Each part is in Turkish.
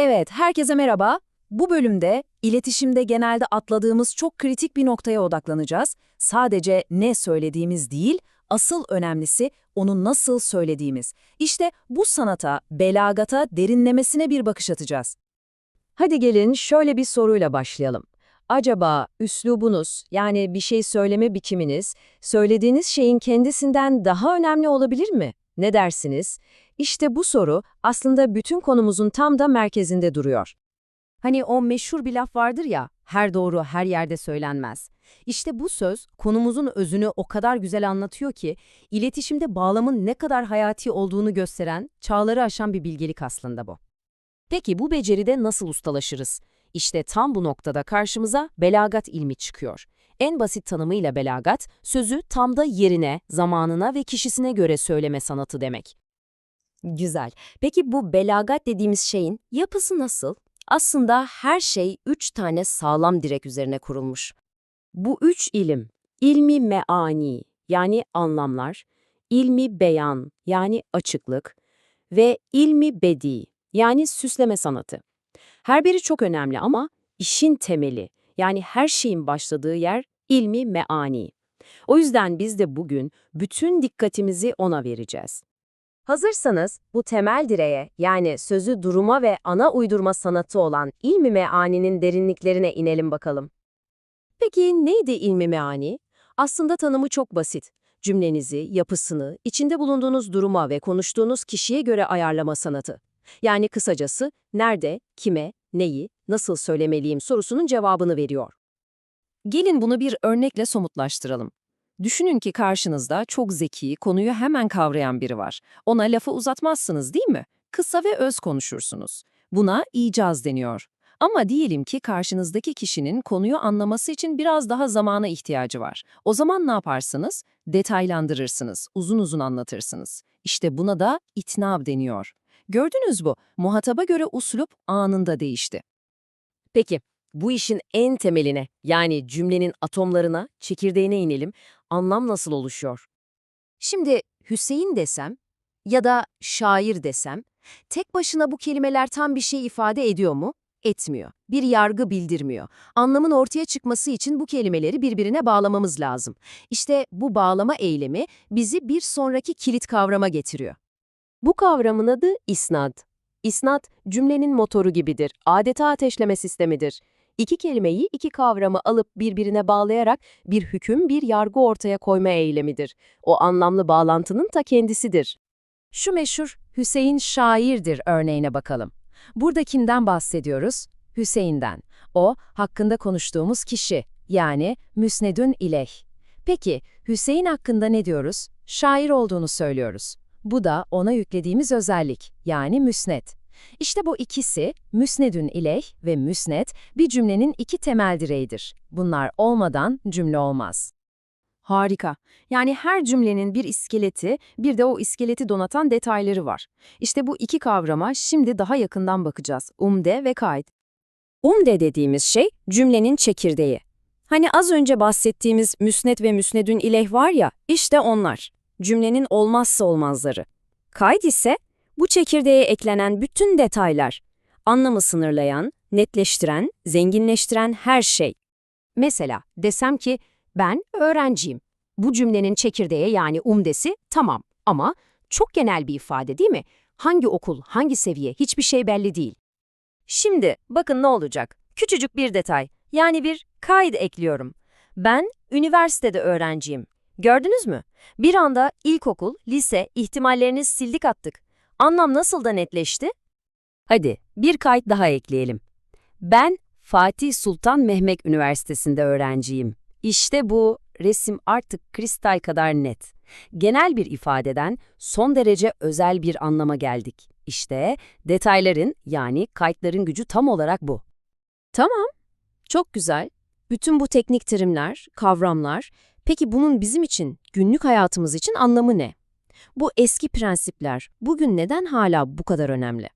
Evet, herkese merhaba. Bu bölümde iletişimde genelde atladığımız çok kritik bir noktaya odaklanacağız. Sadece ne söylediğimiz değil, asıl önemlisi onu nasıl söylediğimiz. İşte bu sanata, belagata, derinlemesine bir bakış atacağız. Hadi gelin şöyle bir soruyla başlayalım. Acaba üslubunuz, yani bir şey söyleme biçiminiz, söylediğiniz şeyin kendisinden daha önemli olabilir mi? Ne dersiniz? İşte bu soru aslında bütün konumuzun tam da merkezinde duruyor. Hani o meşhur bir laf vardır ya, her doğru her yerde söylenmez. İşte bu söz konumuzun özünü o kadar güzel anlatıyor ki, iletişimde bağlamın ne kadar hayati olduğunu gösteren, çağları aşan bir bilgelik aslında bu. Peki bu beceride nasıl ustalaşırız? İşte tam bu noktada karşımıza belagat ilmi çıkıyor. En basit tanımıyla belagat, sözü tam da yerine, zamanına ve kişisine göre söyleme sanatı demek. Güzel. Peki bu belagat dediğimiz şeyin yapısı nasıl? Aslında her şey üç tane sağlam direk üzerine kurulmuş. Bu üç ilim, ilmi meani yani anlamlar, ilmi beyan yani açıklık ve ilmi bedi yani süsleme sanatı. Her biri çok önemli ama işin temeli yani her şeyin başladığı yer ilmi meani. O yüzden biz de bugün bütün dikkatimizi ona vereceğiz. Hazırsanız bu temel direğe yani sözü duruma ve ana uydurma sanatı olan ilmi meaninin derinliklerine inelim bakalım. Peki neydi ilmi meani? Aslında tanımı çok basit. Cümlenizi, yapısını, içinde bulunduğunuz duruma ve konuştuğunuz kişiye göre ayarlama sanatı. Yani kısacası nerede, kime, neyi, nasıl söylemeliyim sorusunun cevabını veriyor. Gelin bunu bir örnekle somutlaştıralım. Düşünün ki karşınızda çok zeki, konuyu hemen kavrayan biri var. Ona lafı uzatmazsınız değil mi? Kısa ve öz konuşursunuz. Buna icaz deniyor. Ama diyelim ki karşınızdaki kişinin konuyu anlaması için biraz daha zamana ihtiyacı var. O zaman ne yaparsınız? Detaylandırırsınız, uzun uzun anlatırsınız. İşte buna da itnab deniyor. Gördünüz bu, muhataba göre uslup anında değişti. Peki, bu işin en temeline yani cümlenin atomlarına, çekirdeğine inelim. Anlam nasıl oluşuyor? Şimdi Hüseyin desem ya da şair desem, tek başına bu kelimeler tam bir şey ifade ediyor mu? Etmiyor. Bir yargı bildirmiyor. Anlamın ortaya çıkması için bu kelimeleri birbirine bağlamamız lazım. İşte bu bağlama eylemi bizi bir sonraki kilit kavrama getiriyor. Bu kavramın adı isnad. İsnad, cümlenin motoru gibidir, adeta ateşleme sistemidir. İki kelimeyi, iki kavramı alıp birbirine bağlayarak bir hüküm, bir yargı ortaya koyma eylemidir. O anlamlı bağlantının ta kendisidir. Şu meşhur Hüseyin şairdir örneğine bakalım. Burada kimden bahsediyoruz? Hüseyin'den. O, hakkında konuştuğumuz kişi, yani müsnedün ileyh. Peki, Hüseyin hakkında ne diyoruz? Şair olduğunu söylüyoruz. Bu da ona yüklediğimiz özellik, yani müsned. İşte bu ikisi, müsnedün ileyh ve müsned, bir cümlenin iki temel direğidir. Bunlar olmadan cümle olmaz. Harika. Yani her cümlenin bir iskeleti, bir de o iskeleti donatan detayları var. İşte bu iki kavrama şimdi daha yakından bakacağız. Umde ve kaid. Umde dediğimiz şey cümlenin çekirdeği. Hani az önce bahsettiğimiz müsned ve müsnedün ileyh var ya, işte onlar. Cümlenin olmazsa olmazları. Kaid ise bu çekirdeğe eklenen bütün detaylar. Anlamı sınırlayan, netleştiren, zenginleştiren her şey. Mesela desem ki ben öğrenciyim. Bu cümlenin çekirdeği yani umdesi tamam ama çok genel bir ifade değil mi? Hangi okul, hangi seviye hiçbir şey belli değil. Şimdi bakın ne olacak? Küçücük bir detay yani bir kaid ekliyorum. Ben üniversitede öğrenciyim. Gördünüz mü? Bir anda ilkokul, lise ihtimallerini sildik attık. Anlam nasıl da netleşti? Hadi bir kayıt daha ekleyelim. Ben Fatih Sultan Mehmet Üniversitesi'nde öğrenciyim. İşte bu resim artık kristal kadar net. Genel bir ifadeden son derece özel bir anlama geldik. İşte detayların yani kayıtların gücü tam olarak bu. Tamam, çok güzel. Bütün bu teknik terimler, kavramlar, peki bunun bizim için, günlük hayatımız için anlamı ne? Bu eski prensipler bugün neden hala bu kadar önemli?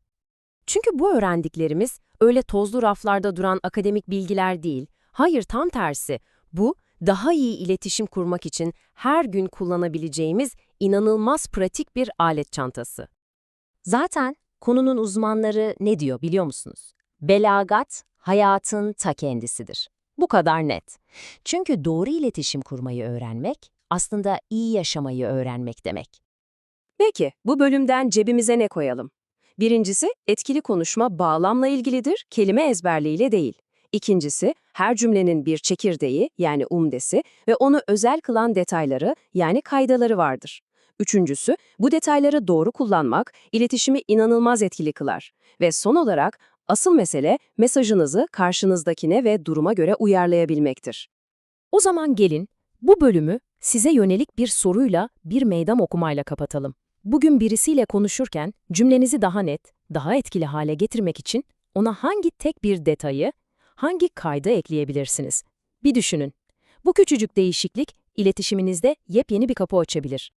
Çünkü bu öğrendiklerimiz öyle tozlu raflarda duran akademik bilgiler değil. Hayır tam tersi. Bu daha iyi iletişim kurmak için her gün kullanabileceğimiz inanılmaz pratik bir alet çantası. Zaten konunun uzmanları ne diyor biliyor musunuz? Belagat, hayatın ta kendisidir. Bu kadar net. Çünkü doğru iletişim kurmayı öğrenmek, aslında iyi yaşamayı öğrenmek demek. Peki, bu bölümden cebimize ne koyalım? Birincisi, etkili konuşma bağlamla ilgilidir, kelime ezberliğiyle değil. İkincisi, her cümlenin bir çekirdeği yani umdesi ve onu özel kılan detayları yani kaydaları vardır. Üçüncüsü, bu detayları doğru kullanmak iletişimi inanılmaz etkili kılar. Ve son olarak, asıl mesele mesajınızı karşınızdakine ve duruma göre uyarlayabilmektir. O zaman gelin bu bölümü size yönelik bir soruyla, bir meydan okumayla kapatalım. Bugün birisiyle konuşurken cümlenizi daha net, daha etkili hale getirmek için ona hangi tek bir detayı, hangi kaydı ekleyebilirsiniz? Bir düşünün. Bu küçücük değişiklik iletişiminizde yepyeni bir kapı açabilir.